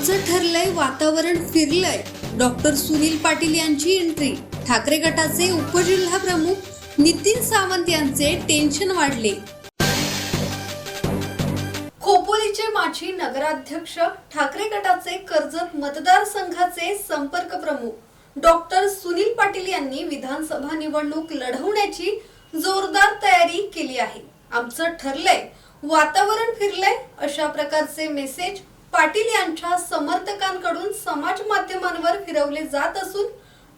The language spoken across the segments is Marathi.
ठरलंय वातावरण फिरलंय. डॉक्टर सुनील पाटील यांची एंट्री ठाकरे गटाचे उपजिल्हा प्रमुख नितीन सावंत यांचे टेन्शन वाढले. खोपोलीचे माजी नगराध्यक्ष ठाकरे गटाचे कर्जत मतदारसंघाचे संपर्क प्रमुख. डॉक्टर सुनील पाटील यांनी विधानसभा निवडणूक लढवण्याची जोरदार तयारी केली आहे. आमचं ठरलंय वातावरण फिरलंय अशा प्रकारचे मेसेज पाटील यांच्या समर्थकांकडून समाज माध्यमांवर फिरवले जात असून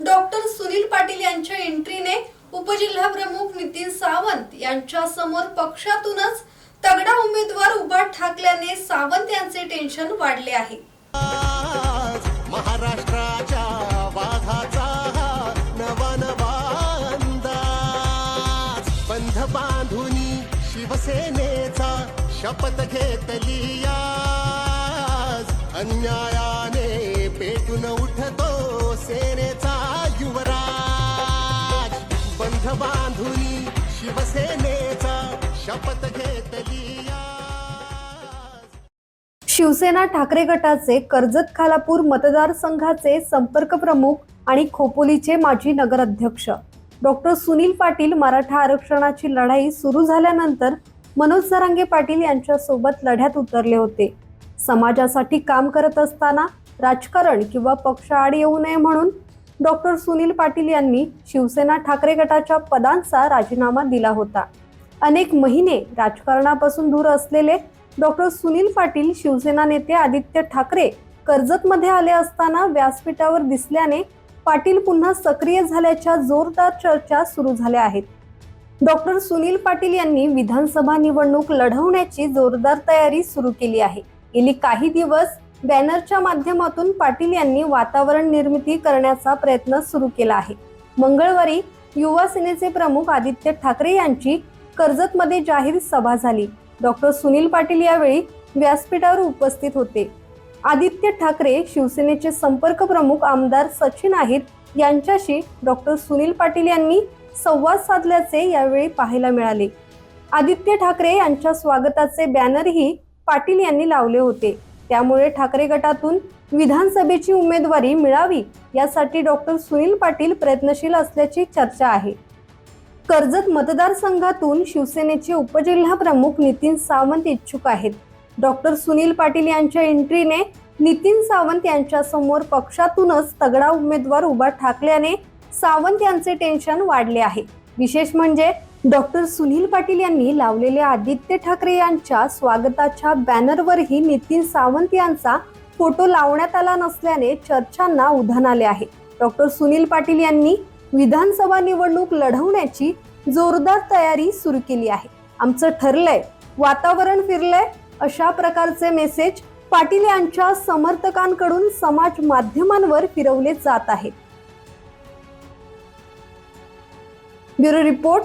डॉक्टर सुनील पाटील यांच्या एंट्रीने उपजिल्हा प्रमुख नितीन सावंत यांच्या समोर पक्षातूनच तगडा उमेदवार उभा ठाकल्याने सावंत यांचे टेन्शन वाढले आहे. महाराष्ट्राच्या वाघाचा हा बंध शिवसेनेचा शपथ घेतली या. अन्यायाने पेटून उठतो सेनेचा युवराज. बंध बांधुनी शिवसेनेचा शपथ घेतली शिवसेना ठाकरे गटाचे कर्जत खालापूर मतदारसंघाचे संपर्क प्रमुख आणि खोपोलीचे माजी नगराध्यक्ष. डॉक्टर सुनील पाटील मराठा आरक्षणाची लढाई सुरू झाल्यानंतर मनोज सरांगे पाटील यांच्यासोबत लढ्यात उतरले होते. समाजासाठी काम करत असताना राजकारण किंवा पक्ष आड येऊ नये म्हणून डॉक्टर सुनील पाटील यांनी शिवसेना ठाकरे गटाच्या पदांचा राजीनामा दिला होता. अनेक महिने राजकारणापासून दूर असलेले डॉक्टर सुनील पाटील शिवसेना नेते आदित्य ठाकरे कर्जतमध्ये आले असताना व्यासपीठावर दिसल्याने पाटील पुन्हा सक्रिय झाल्याच्या जोरदार चर्चा सुरू झाल्या आहेत. डॉक्टर सुनील पाटील यांनी विधानसभा निवडणूक लढवण्याची जोरदार तयारी सुरू केली आहे. गेली काही दिवस बॅनरच्या माध्यमातून पाटील यांनी वातावरण निर्मिती करण्याचा प्रयत्न सुरू केला आहे. मंगळवारी युवा सेनेचे प्रमुख आदित्य ठाकरे यांची कर्जतमध्ये जाहीर सभा झाली. डॉक्टर सुनील पाटील यावेळी व्यासपीठावर उपस्थित होते. आदित्य ठाकरे शिवसेनेचे संपर्क प्रमुख आमदार सचिन आहेत यांच्याशी डॉक्टर सुनील पाटील यांनी संवाद साधल्याचे यावेळी पाहायला मिळाले. आदित्य ठाकरे यांच्या स्वागताचे बॅनरही पाटील यांनी लावले होते. त्यामुळे ठाकरे गटातून विधानसभेची उमेदवारी मिळावी यासाठी डॉक्टर सुनील पाटील प्रयत्नशील असल्याची चर्चा आहे. कर्जत मतदारसंघातून शिवसेनेचे उपजिल्हा प्रमुख नितीन सावंत इच्छुक आहेत. डॉक्टर सुनील पाटील यांच्या एंट्रीने नितीन सावंत यांच्यासमोर पक्षातूनच तगडा उमेदवार उभा ठाकल्याने सावंत यांचे टेन्शन वाढले आहे. विशेष म्हणजे डॉक्टर सुनील पाटील यांनी लावलेल्या आदित्य ठाकरे यांच्या स्वागताच्या बॅनरवरही नितीन सावंत यांचा फोटो लावण्यात आला नसल्याने चर्चांना उधाण आले आहे. डॉक्टर सुनील पाटील यांनी विधानसभा निवडणूक लढवण्याची जोरदार तयारी सुरू केली आहे. आमचं ठरलंय वातावरण फिरलंय अशा प्रकारचे मेसेज पाटील यांच्या समर्थकांकडून समाज माध्यमांवर फिरवले जात आहेत. Bureau report